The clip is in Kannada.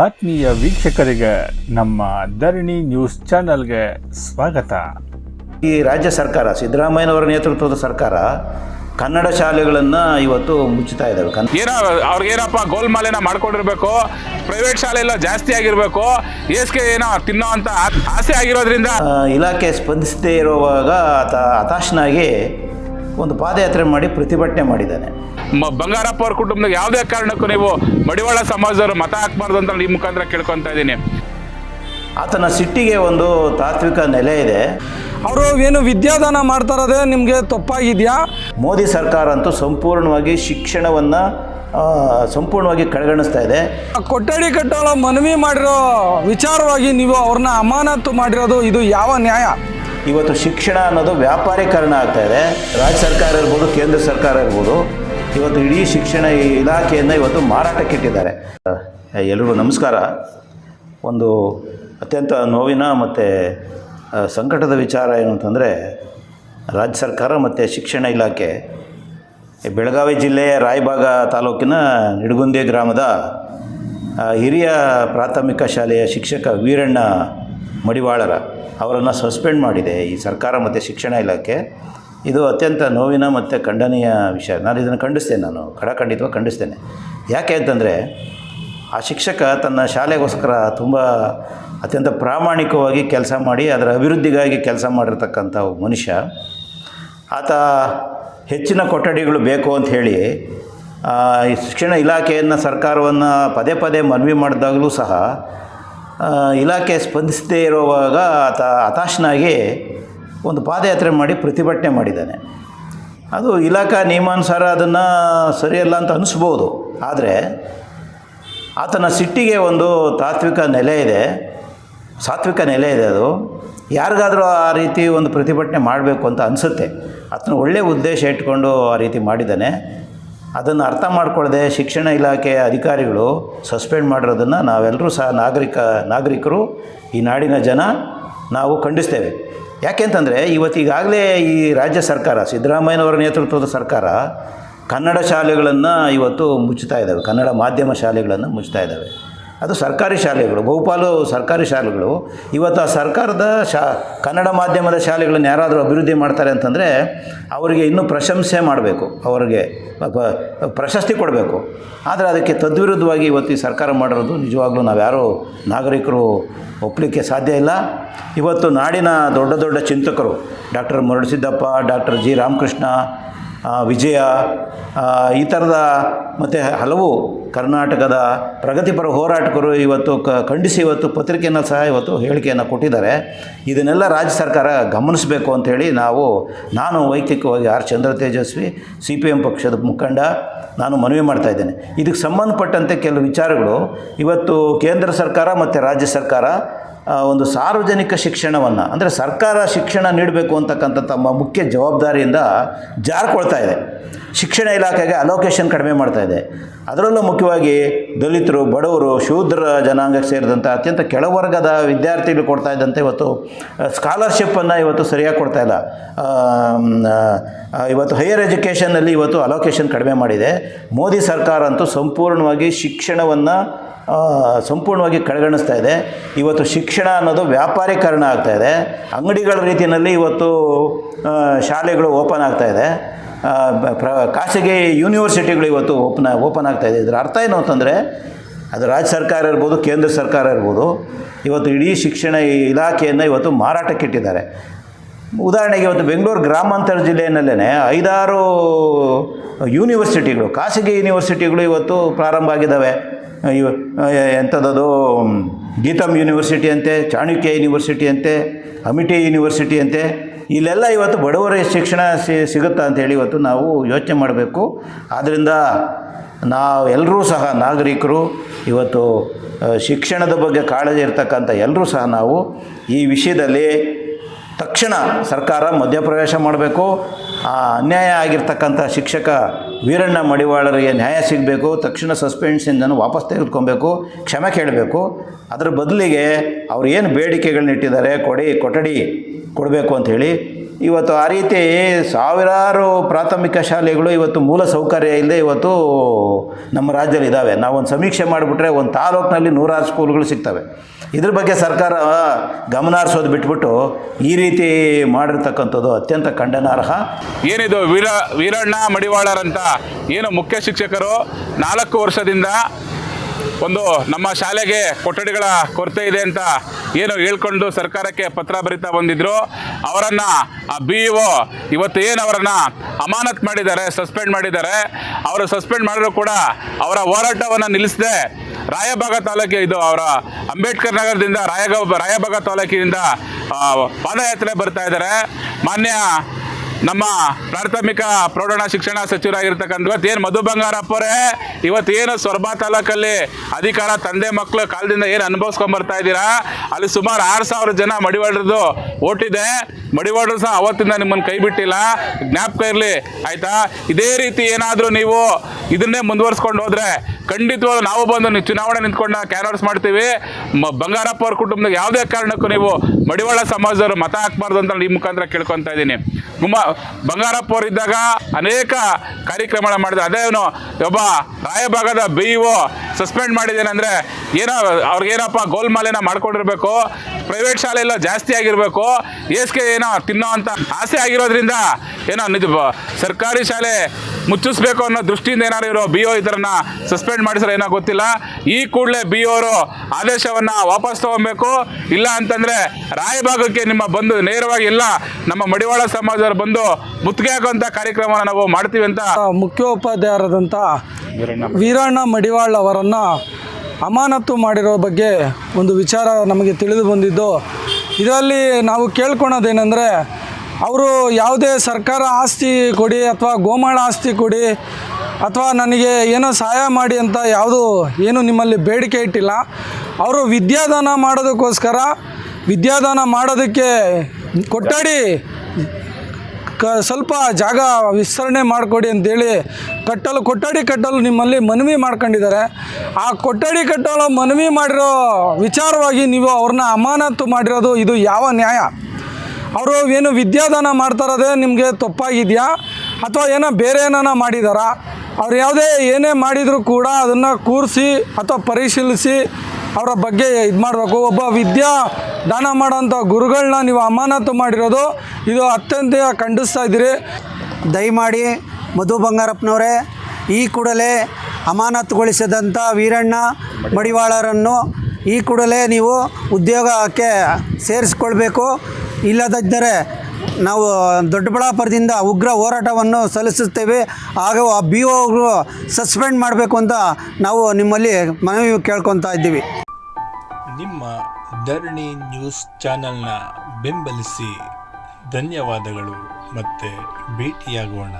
ಆತ್ಮೀಯ ವೀಕ್ಷಕರಿಗೆ ನಮ್ಮ ಧರಣಿ ನ್ಯೂಸ್ ಚಾನೆಲ್ಗೆ ಸ್ವಾಗತ. ಈ ರಾಜ್ಯ ಸರ್ಕಾರ ಸಿದ್ದರಾಮಯ್ಯನವರ ನೇತೃತ್ವದ ಸರ್ಕಾರ ಕನ್ನಡ ಶಾಲೆಗಳನ್ನು ಇವತ್ತು ಮುಚ್ಚುತ್ತಾ ಇದ್ದಾವೆ ಕನ್ ಏನೋ ಅವ್ರಿಗೇನಪ್ಪ ಗೋಲ್ಮಾಲೆನ ಮಾಡ್ಕೊಂಡಿರ್ಬೇಕು ಪ್ರೈವೇಟ್ ಶಾಲೆ ಎಲ್ಲ ಜಾಸ್ತಿ ಆಗಿರ್ಬೇಕು ಏಸ್ಗೆ ಏನೋ ತಿನ್ನೋ ಅಂತ ಆಸೆ ಆಗಿರೋದ್ರಿಂದ ಇಲಾಖೆ ಸ್ಪಂದಿಸದೇ ಇರುವಾಗ ಆತ ಹತಾಶನಾಗಿ ಒಂದು ಪಾದಯಾತ್ರೆ ಮಾಡಿ ಪ್ರತಿಭಟನೆ ಮಾಡಿದ್ದಾನೆ. ಮ- ಬಂಗಾರಪ್ಪ ಅವ್ರ ಕುಟುಂಬದಾಗ ಯಾವುದೇ ಕಾರಣಕ್ಕೂ ನೀವು ಮಡಿವಾಳ ಸಮಾಜದವರು ಮತ ಹಾಕಬಾರ್ದು ಅಂತ ಈ ಮುಖಾಂತರ ಕೇಳ್ಕೊತಾ ಇದ್ದೀನಿ. ಆತನ ಸಿಟ್ಟಿಗೆ ಒಂದು ತಾತ್ವಿಕ ನೆಲೆ ಇದೆ. ಅವರು ಏನು ವಿದ್ಯಾದಾನ ಮಾಡ್ತಾ ಇರೋದೇ ನಿಮಗೆ ತಪ್ಪಾಗಿದೆಯಾ? ಮೋದಿ ಸರ್ಕಾರ ಅಂತೂ ಸಂಪೂರ್ಣವಾಗಿ ಶಿಕ್ಷಣವನ್ನು ಸಂಪೂರ್ಣವಾಗಿ ಕಡೆಗಣಿಸ್ತಾ ಇದೆ. ಕೊಠಡಿ ಕಟ್ಟಲು ಮನವಿ ಮಾಡಿರೋ ವಿಚಾರವಾಗಿ ನೀವು ಅವ್ರನ್ನ ಅಮಾನತು ಮಾಡಿರೋದು ಇದು ಯಾವ ನ್ಯಾಯ? ಇವತ್ತು ಶಿಕ್ಷಣ ಅನ್ನೋದು ವ್ಯಾಪಾರೀಕರಣ ಆಗ್ತಾ ಇದೆ. ರಾಜ್ಯ ಸರ್ಕಾರ ಇರ್ಬೋದು, ಕೇಂದ್ರ ಸರ್ಕಾರ ಇರ್ಬೋದು, ಇವತ್ತು ಇಡೀ ಶಿಕ್ಷಣ ಇಲಾಖೆಯನ್ನು ಇವತ್ತು ಮಾರಾಟಕ್ಕೆ ಇಟ್ಟಿದ್ದಾರೆ. ಎಲ್ರಿಗೂ ನಮಸ್ಕಾರ. ಒಂದು ಅತ್ಯಂತ ನೋವಿನ ಮತ್ತು ಸಂಕಟದ ವಿಚಾರ ಏನು ಅಂತಂದರೆ, ರಾಜ್ಯ ಸರ್ಕಾರ ಮತ್ತು ಶಿಕ್ಷಣ ಇಲಾಖೆ, ಬೆಳಗಾವಿ ಜಿಲ್ಲೆಯ ರಾಯಬಾಗ ತಾಲೂಕಿನ ನಿಡಗುಂದಿ ಗ್ರಾಮದ ಹಿರಿಯ ಪ್ರಾಥಮಿಕ ಶಾಲೆಯ ಶಿಕ್ಷಕ ವೀರಣ್ಣ ಮಡಿವಾಳರ ಅವರನ್ನು ಸಸ್ಪೆಂಡ್ ಮಾಡಿದೆ. ಈ ಸರ್ಕಾರ ಮತ್ತು ಶಿಕ್ಷಣ ಇಲಾಖೆ. ಇದು ಅತ್ಯಂತ ನೋವಿನ ಮತ್ತು ಖಂಡನೀಯ ವಿಷಯ. ನಾನು ಇದನ್ನು ಖಂಡಿಸ್ತೇನೆ ನಾನು. ಖಡಖಂಡಿತವಾಗಿ ಖಂಡಿಸ್ತೇನೆ. ಯಾಕೆ ಅಂತಂದರೆ, ಆ ಶಿಕ್ಷಕ ತನ್ನ ಶಾಲೆಗೋಸ್ಕರ ತುಂಬ ಅತ್ಯಂತ ಪ್ರಾಮಾಣಿಕವಾಗಿ ಕೆಲಸ ಮಾಡಿ, ಅದರ ಅಭಿವೃದ್ಧಿಗಾಗಿ ಕೆಲಸ ಮಾಡಿರ್ತಕ್ಕಂಥ ಮನುಷ್ಯ. ಆತ ಹೆಚ್ಚಿನ ಕೊಠಡಿಗಳು ಬೇಕು ಅಂತ ಹೇಳಿ ಶಿಕ್ಷಣ ಇಲಾಖೆಯನ್ನು, ಸರ್ಕಾರವನ್ನು ಪದೇ ಪದೇ ಮನವಿ ಮಾಡಿದಾಗಲೂ ಸಹ ಇಲಾಖೆ ಸ್ಪಂದಿಸದೇ ಇರುವಾಗ ಆತ ಹತಾಶನಾಗಿ ಒಂದು ಪಾದಯಾತ್ರೆ ಮಾಡಿ ಪ್ರತಿಭಟನೆ ಮಾಡಿದ್ದಾನೆ. ಅದು ಇಲಾಖಾ ನಿಯಮಾನುಸಾರ ಅದನ್ನು ಸರಿಯಲ್ಲ ಅಂತ ಅನಿಸ್ಬೋದು. ಆದರೆ ಆತನ ಸಿಟ್ಟಿಗೆ ಒಂದು ತಾತ್ವಿಕ ನೆಲೆ ಇದೆ. ಸಾತ್ವಿಕ ನೆಲೆ ಇದೆ ಅದು. ಯಾರಿಗಾದರೂ ಆ ರೀತಿ ಒಂದು ಪ್ರತಿಭಟನೆ ಮಾಡಬೇಕು ಅಂತ ಅನಿಸುತ್ತೆ. ಆತನ ಒಳ್ಳೆಯ ಉದ್ದೇಶ ಇಟ್ಕೊಂಡು ಆ ರೀತಿ ಮಾಡಿದ್ದಾನೆ. ಅದನ್ನು ಅರ್ಥ ಮಾಡ್ಕೊಳ್ಳದೆ ಶಿಕ್ಷಣ ಇಲಾಖೆಯ ಅಧಿಕಾರಿಗಳು ಸಸ್ಪೆಂಡ್ ಮಾಡಿರೋದನ್ನು ನಾವೆಲ್ಲರೂ ಸಹ ನಾಗರಿಕ, ನಾಗರಿಕರು ಈ ನಾಡಿನ ಜನ ನಾವು ಖಂಡಿಸ್ತೇವೆ. ಯಾಕೆಂತಂದರೆ ಇವತ್ತೀಗಾಗಲೇ ಈ ರಾಜ್ಯ ಸರ್ಕಾರ, ಸಿದ್ದರಾಮಯ್ಯನವರ ನೇತೃತ್ವದ ಸರ್ಕಾರ ಕನ್ನಡ ಶಾಲೆಗಳನ್ನು ಇವತ್ತು ಮುಚ್ಚುತ್ತಾ ಇದ್ದಾವೆ ಕನ್ನಡ ಮಾಧ್ಯಮ ಶಾಲೆಗಳನ್ನು ಮುಚ್ಚುತ್ತಾ ಇದ್ದಾವೆ ಅದು ಸರ್ಕಾರಿ ಶಾಲೆಗಳು, ಬಹುಪಾಲು ಸರ್ಕಾರಿ ಶಾಲೆಗಳು. ಇವತ್ತು ಆ ಸರ್ಕಾರದ ಶಾ, ಕನ್ನಡ ಮಾಧ್ಯಮದ ಶಾಲೆಗಳನ್ನು ಯಾರಾದರೂ ಅಭಿವೃದ್ಧಿ ಮಾಡ್ತಾರೆ ಅಂತಂದರೆ ಅವರಿಗೆ ಇನ್ನೂ ಪ್ರಶಂಸೆ ಮಾಡಬೇಕು, ಅವರಿಗೆ ಪ್ರಶಸ್ತಿ ಕೊಡಬೇಕು. ಆದರೆ ಅದಕ್ಕೆ ತದ್ವಿರುದ್ಧವಾಗಿ ಇವತ್ತು ಸರ್ಕಾರ ಮಾಡಿರೋದು ನಿಜವಾಗ್ಲೂ ನಾವ್ಯಾರೂ ನಾಗರಿಕರು ಒಪ್ಪಲಿಕ್ಕೆ ಸಾಧ್ಯ ಇಲ್ಲ. ಇವತ್ತು ನಾಡಿನ ದೊಡ್ಡ ದೊಡ್ಡ ಚಿಂತಕರು doctor Muralasiddappa, doctor G Ramakrishna ವಿಜಯ ಈ ಥರದ ಮತ್ತು ಹಲವು ಕರ್ನಾಟಕದ ಪ್ರಗತಿಪರ ಹೋರಾಟಕರು ಇವತ್ತು ಕ, ಖಂಡಿಸಿ ಇವತ್ತು ಪತ್ರಿಕೆಯನ್ನು ಸಹ ಇವತ್ತು ಹೇಳಿಕೆಯನ್ನು ಕೊಟ್ಟಿದ್ದಾರೆ. ಇದನ್ನೆಲ್ಲ ರಾಜ್ಯ ಸರ್ಕಾರ ಗಮನಿಸಬೇಕು ಅಂಥೇಳಿ ನಾವು, ನಾನು ವೈಯಕ್ತಿಕವಾಗಿ R Chandra Tejaswi, C P M ಪಕ್ಷದ ಮುಖಂಡ, ನಾನು ಮನವಿ ಮಾಡ್ತಾ ಇದ್ದೇನೆ. ಇದಕ್ಕೆ ಸಂಬಂಧಪಟ್ಟಂತೆ ಕೆಲವು ವಿಚಾರಗಳು, ಇವತ್ತು ಕೇಂದ್ರ ಸರ್ಕಾರ ಮತ್ತು ರಾಜ್ಯ ಸರ್ಕಾರ ಒಂದು ಸಾರ್ವಜನಿಕ ಶಿಕ್ಷಣವನ್ನು, ಅಂದರೆ ಸರ್ಕಾರ ಶಿಕ್ಷಣ ನೀಡಬೇಕು ಅಂತಕ್ಕಂಥ ತಮ್ಮ ಮುಖ್ಯ ಜವಾಬ್ದಾರಿಯಿಂದ ಜಾರ್ಕೊಳ್ತಾ ಇದೆ. ಶಿಕ್ಷಣ ಇಲಾಖೆಗೆ ಅಲೋಕೇಶನ್ ಕಡಿಮೆ ಮಾಡ್ತಾ ಇದೆ. ಅದರಲ್ಲೂ ಮುಖ್ಯವಾಗಿ ದಲಿತರು, ಬಡವರು, ಶೂದ್ರ ಜನಾಂಗಕ್ಕೆ ಸೇರಿದಂಥ ಅತ್ಯಂತ ಕೆಳವರ್ಗದ ವಿದ್ಯಾರ್ಥಿಗಳು ಕೊಡ್ತಾ ಇದ್ದಂತೆ ಇವತ್ತು ಸ್ಕಾಲರ್ಶಿಪ್ಪನ್ನು ಇವತ್ತು ಸರಿಯಾಗಿ ಕೊಡ್ತಾ ಇಲ್ಲ. ಇವತ್ತು ಹೈಯರ್ ಎಜುಕೇಷನಲ್ಲಿ ಇವತ್ತು ಅಲೋಕೇಶನ್ ಕಡಿಮೆ ಮಾಡಿದೆ. ಮೋದಿ ಸರ್ಕಾರ ಅಂತೂ ಸಂಪೂರ್ಣವಾಗಿ ಶಿಕ್ಷಣವನ್ನು ಸಂಪೂರ್ಣವಾಗಿ ಕಡೆಗಣಿಸ್ತಾ ಇದೆ. ಇವತ್ತು ಶಿಕ್ಷಣ ಅನ್ನೋದು ವ್ಯಾಪಾರೀಕರಣ ಆಗ್ತಾ ಇದೆ. ಅಂಗಡಿಗಳ ರೀತಿಯಲ್ಲಿ ಇವತ್ತು ಶಾಲೆಗಳು ಓಪನ್ ಆಗ್ತಾ ಇದೆ. ಪ್ರ, ಖಾಸಗಿ ಯೂನಿವರ್ಸಿಟಿಗಳು ಇವತ್ತು ಓಪನ್ ಓಪನ್ ಆಗ್ತಾ ಇದೆ. ಇದರ ಅರ್ಥ ಏನು ಅಂತಂದರೆ, ಅದು ರಾಜ್ಯ ಸರ್ಕಾರ ಇರ್ಬೋದು, ಕೇಂದ್ರ ಸರ್ಕಾರ ಇರ್ಬೋದು, ಇವತ್ತು ಇಡೀ ಶಿಕ್ಷಣ ಇಲಾಖೆಯನ್ನು ಇವತ್ತು ಮಾರಾಟಕ್ಕೆ ಇಟ್ಟಿದ್ದಾರೆ. ಉದಾಹರಣೆಗೆ ಇವತ್ತು ಬೆಂಗಳೂರು ಗ್ರಾಮಾಂತರ ಜಿಲ್ಲೆಯಲ್ಲೇ ಐದಾರು ಯೂನಿವರ್ಸಿಟಿಗಳು, ಖಾಸಗಿ ಯೂನಿವರ್ಸಿಟಿಗಳು ಇವತ್ತು ಪ್ರಾರಂಭ ಆಗಿದ್ದಾವೆ. ಇವ ಎಂಥದ್ದು ಗೀತಮ್ ಯೂನಿವರ್ಸಿಟಿ ಅಂತೆ, ಚಾಣಕ್ಯ ಯೂನಿವರ್ಸಿಟಿ ಅಂತೆ, ಅಮಿಟಿ ಯೂನಿವರ್ಸಿಟಿ ಅಂತೆ, ಇಲ್ಲೆಲ್ಲ ಇವತ್ತು ಬಡವರ ಶಿಕ್ಷಣ ಸಿಗುತ್ತಾ ಅಂತೇಳಿ ಇವತ್ತು ನಾವು ಯೋಚನೆ ಮಾಡಬೇಕು. ಆದ್ದರಿಂದ ನಾವು ಎಲ್ಲರೂ ಸಹ ನಾಗರಿಕರು, ಇವತ್ತು ಶಿಕ್ಷಣದ ಬಗ್ಗೆ ಕಾಳಜಿ ಇರ್ತಕ್ಕಂಥ ಎಲ್ಲರೂ ಸಹ ನಾವು ಈ ವಿಷಯದಲ್ಲಿ ತಕ್ಷಣ ಸರ್ಕಾರ ಮಧ್ಯಪ್ರವೇಶ ಮಾಡಬೇಕು. ಆ ಅನ್ಯಾಯ ಆಗಿರ್ತಕ್ಕಂಥ ಶಿಕ್ಷಕ ವೀರಣ್ಣ ಮಡಿವಾಳರಿಗೆ ನ್ಯಾಯ ಸಿಗಬೇಕು, ತಕ್ಷಣ ಸಸ್ಪೆನ್ಷನ್ ವಾಪಸ್ ತೆಗೆದುಕೊಬೇಕು, ಕ್ಷಮೆ ಕೇಳಬೇಕು. ಅದರ ಬದಲಿಗೆ ಅವ್ರು ಏನು ಬೇಡಿಕೆಗಳನ್ನ ಇಟ್ಟಿದ್ದಾರೆ, ಕೊಡಿ, ಕೊಠಡಿ ಕೊಡಬೇಕು ಅಂಥೇಳಿ ಇವತ್ತು ಆ ರೀತಿ ಸಾವಿರಾರು ಪ್ರಾಥಮಿಕ ಶಾಲೆಗಳು ಇವತ್ತು ಮೂಲ ಸೌಕರ್ಯ ಇಲ್ಲದೆ ಇವತ್ತು ನಮ್ಮ ರಾಜ್ಯದಲ್ಲಿ ಇದ್ದಾವೆ ನಾವೊಂದು ಸಮೀಕ್ಷೆ ಮಾಡಿಬಿಟ್ರೆ ಒಂದು ತಾಲೂಕಿನಲ್ಲಿ ನೂರಾರು ಸ್ಕೂಲ್ಗಳು ಸಿಗ್ತವೆ. ಇದ್ರ ಬಗ್ಗೆ ಸರ್ಕಾರ ಗಮನ ಹರಿಸೋದು ಬಿಟ್ಬಿಟ್ಟು ಈ ರೀತಿ ಮಾಡಿರ್ತಕ್ಕಂಥದ್ದು ಅತ್ಯಂತ ಖಂಡನಾರ್ಹ. ಏನಿದು ವೀರ, ವೀರಣ್ಣ ಮಡಿವಾಳರಂತ? ಏನು ಮುಖ್ಯ ಶಿಕ್ಷಕರು? ನಾಲ್ಕು ವರ್ಷದಿಂದ ಒಂದು ನಮ್ಮ ಶಾಲೆಗೆ ಕೊಠಡಿಗಳ ಕೊರತೆ ಇದೆ ಅಂತ ಏನು ಹೇಳ್ಕೊಂಡು ಸರ್ಕಾರಕ್ಕೆ ಪತ್ರ ಬರಿತಾ ಬಂದಿದ್ರು. ಅವರನ್ನು, ಆ ಬಿ ಒ ಇವತ್ತು ಏನು ಅವರನ್ನು ಅಮಾನತ್ ಮಾಡಿದ್ದಾರೆ, ಸಸ್ಪೆಂಡ್ ಮಾಡಿದ್ದಾರೆ. ಅವರು ಸಸ್ಪೆಂಡ್ ಮಾಡಿದ್ರು ಕೂಡ ಅವರ ಹೋರಾಟವನ್ನು ನಿಲ್ಲಿಸದೆ ರಾಯಭಾಗ ತಾಲೂಕಿಗೆ ಇದು ಅವರ ಅಂಬೇಡ್ಕರ್ ನಗರದಿಂದ ರಾಯಗ ರಾಯಭಾಗ ತಾಲೂಕಿನಿಂದ ಪಾದಯಾತ್ರೆ ಬರ್ತಾ ಇದ್ದಾರೆ. ಮಾನ್ಯ ನಮ್ಮ ಪ್ರಾಥಮಿಕ ಪ್ರೌಢ ಶಿಕ್ಷಣ ಸಚಿವರಾಗಿರ್ತಕ್ಕಂಥ ಏನು ಮಧು ಬಂಗಾರಪ್ಪರೇ ಇವತ್ತೇನು ಸೊರಬ ತಾಲೂಕಲ್ಲಿ ಅಧಿಕಾರ ತಂದೆ ಮಕ್ಕಳು ಕಾಲದಿಂದ ಏನು ಅನುಭವಿಸ್ಕೊಂಬರ್ತಾ ಇದ್ದೀರಾ? ಅಲ್ಲಿ ಸುಮಾರು ಆರು ಸಾವಿರ ಜನ ಮಡಿವಾಳರದು ಓಟಿದೆ. ಮಡಿವಾಳರು ಸಹ ಅವತ್ತಿಂದ ನಿಮ್ಮನ್ನು ಕೈ ಬಿಟ್ಟಿಲ್ಲ. ಜ್ಞಾಪಕ ಇರಲಿ. ಆಯ್ತಾ? ಇದೇ ರೀತಿ ಏನಾದರೂ ನೀವು ಇದನ್ನೇ ಮುಂದುವರ್ಸ್ಕೊಂಡು ಹೋದರೆ ಖಂಡಿತವಾಗ್ಲೂ ನಾವು ಬಂದು ನೀವು ಚುನಾವಣೆ ನಿಂತ್ಕೊಂಡು ಕ್ಯಾನ್ವರ್ಸ್ ಮಾಡ್ತೀವಿ. ಬಂಗಾರಪ್ಪ ಅವ್ರ ಕುಟುಂಬದಾಗ ಯಾವುದೇ ಕಾರಣಕ್ಕೂ ನೀವು ಮಡಿವಾಳ ಸಮಾಜದವರು ಮತ ಹಾಕ್ಬಾರ್ದು ಅಂತ ಈ ಮುಖಾಂತರ ಕೇಳ್ಕೊತಾ ಇದ್ದೀನಿ. ಗುಮ್ಮ ಬಂಗಾರಪ್ಪ ಅವರಿದ್ದಾಗ ಅನೇಕ ಕಾರ್ಯಕ್ರಮಗಳ ಮಾಡಿದೆ ಅದೇ ಏನು, ಒಬ್ಬ ರಾಯಭಾಗದ ಬಿ ಒ ಸಸ್ಪೆಂಡ್ ಮಾಡಿದ್ದೇನೆಂದರೆ ಏನೋ ಅವ್ರಿಗೇನಪ್ಪ ಗೋಲ್ಮಾಲೆನ ಮಾಡ್ಕೊಂಡಿರ್ಬೇಕು. ಪ್ರೈವೇಟ್ ಶಾಲೆ ಎಲ್ಲ ಜಾಸ್ತಿ ಆಗಿರಬೇಕು. ಏಸ್ಗೆ ಏನೋ ತಿನ್ನೋ ಅಂತ ಆಸೆ ಆಗಿರೋದ್ರಿಂದ ಏನೋ ನಿಜ ಸರ್ಕಾರಿ ಶಾಲೆ ಮುಚ್ಚಿಸ್ಬೇಕು ಅನ್ನೋ ದೃಷ್ಟಿಯಿಂದ ಏನಾರು ಇರೋ ಬಿ ಒ ಇದರನ್ನ ಸಸ್ಪೆಂಡ್ ಮಾಡಿಸ್ರೆ ಏನೋ ಗೊತ್ತಿಲ್ಲ. ಈ ಕೂಡಲೇ ಬಿ ಅವರು ಆದೇಶವನ್ನು ವಾಪಸ್ ತಗೊಬೇಕು. ಇಲ್ಲ ಅಂತಂದರೆ ರಾಯಭಾಗಕ್ಕೆ ನಿಮ್ಮ ಬಂದು ನೇರವಾಗಿ ಇಲ್ಲ ನಮ್ಮ ಮಡಿವಾಳ ಸಮಾಜದವರು ಬಂದು ಮುತ್ತಿಗೆ ಹಾಕುವಂಥ ಕಾರ್ಯಕ್ರಮನ ನಾವು ಮಾಡ್ತೀವಿ ಅಂತ ಮುಖ್ಯೋಪಾಧ್ಯಾಯರಾದಂಥ ವೀರಣ್ಣ ಮಡಿವಾಳ್ ಅವರನ್ನು ಅಮಾನತು ಮಾಡಿರೋ ಬಗ್ಗೆ ಒಂದು ವಿಚಾರ ನಮಗೆ ತಿಳಿದು ಬಂದಿದ್ದು. ಇದರಲ್ಲಿ ನಾವು ಕೇಳ್ಕೊಳೋದೇನೆಂದರೆ, ಅವರು ಯಾವುದೇ ಸರ್ಕಾರ ಆಸ್ತಿ ಕೊಡಿ ಅಥವಾ ಗೋಮಾಳ ಆಸ್ತಿ ಕೊಡಿ ಅಥವಾ ನನಗೆ ಏನೋ ಸಹಾಯ ಮಾಡಿ ಅಂತ ಯಾವುದು ಏನು ನಿಮ್ಮಲ್ಲಿ ಬೇಡಿಕೆ ಇಟ್ಟಿಲ್ಲ. ಅವರು ವಿದ್ಯಾದಾನ ಮಾಡೋದಕ್ಕೋಸ್ಕರ, ವಿದ್ಯಾದಾನ ಮಾಡೋದಕ್ಕೆ ಕೊಠಡಿ ಕ ಸ್ವಲ್ಪ ಜಾಗ ವಿಸ್ತರಣೆ ಮಾಡಿಕೊಡಿ ಅಂತೇಳಿ ಕಟ್ಟಲು, ಕೊಠಡಿ ಕಟ್ಟಲು ನಿಮ್ಮಲ್ಲಿ ಮನವಿ ಮಾಡ್ಕೊಂಡಿದ್ದಾರೆ. ಆ ಕೊಠಡಿ ಕಟ್ಟಲು ಮನವಿ ಮಾಡಿರೋ ವಿಚಾರವಾಗಿ ನೀವು ಅವ್ರನ್ನ ಅಮಾನತು ಮಾಡಿರೋದು ಇದು ಯಾವ ನ್ಯಾಯ? ಅವರು ಏನು ವಿದ್ಯಾದಾನ ಮಾಡ್ತಾರದೇ ನಿಮಗೆ ತಪ್ಪಾಗಿದೆಯಾ? ಅಥವಾ ಏನೋ ಬೇರೆ ಏನಾನ ಮಾಡಿದಾರಾ? ಅವ್ರು ಯಾವುದೇ ಏನೇ ಮಾಡಿದರೂ ಕೂಡ ಅದನ್ನು ಕೂರಿಸಿ ಅಥವಾ ಪರಿಶೀಲಿಸಿ ಅವರ ಬಗ್ಗೆ ಇದು ಮಾಡಬೇಕು. ಒಬ್ಬ ವಿದ್ಯಾ ದಾನ ಮಾಡೋಂಥ ಗುರುಗಳನ್ನ ನೀವು ಅಮಾನತು ಮಾಡಿರೋದು, ಇದು ಅತ್ಯಂತ ಖಂಡಿಸ್ತಾ ಇದ್ದೀರಿ. ದಯಮಾಡಿ ಮಧು ಬಂಗಾರಪ್ಪನವರೇ, ಈ ಕೂಡಲೇ ಅಮಾನತುಗೊಳಿಸಿದಂಥ ವೀರಣ್ಣ ಮಡಿವಾಳರನ್ನು ಈ ಕೂಡಲೇ ನೀವು ಉದ್ಯೋಗಕ್ಕೆ ಸೇರಿಸ್ಕೊಳ್ಬೇಕು. ಇಲ್ಲದಿದ್ದರೆ ನಾವು ದೊಡ್ಡಬಳ್ಳಾಪುರದಿಂದ ಉಗ್ರ ಹೋರಾಟವನ್ನು ಸಲ್ಲಿಸುತ್ತೇವೆ. ಹಾಗೂ ಆ ಬಿ ಒ ಸಸ್ಪೆಂಡ್ ಮಾಡಬೇಕು ಅಂತ ನಾವು ನಿಮ್ಮಲ್ಲಿ ಮನವಿ ಕೇಳ್ಕೊತಾ ಇದ್ದೀವಿ. ನಿಮ್ಮ ಧರಣಿ ನ್ಯೂಸ್ ಚಾನೆಲ್ನ ಬೆಂಬಲಿಸಿ ಧನ್ಯವಾದಗಳು ಮತ್ತೆ ಭೇಟಿಯಾಗೋಣ.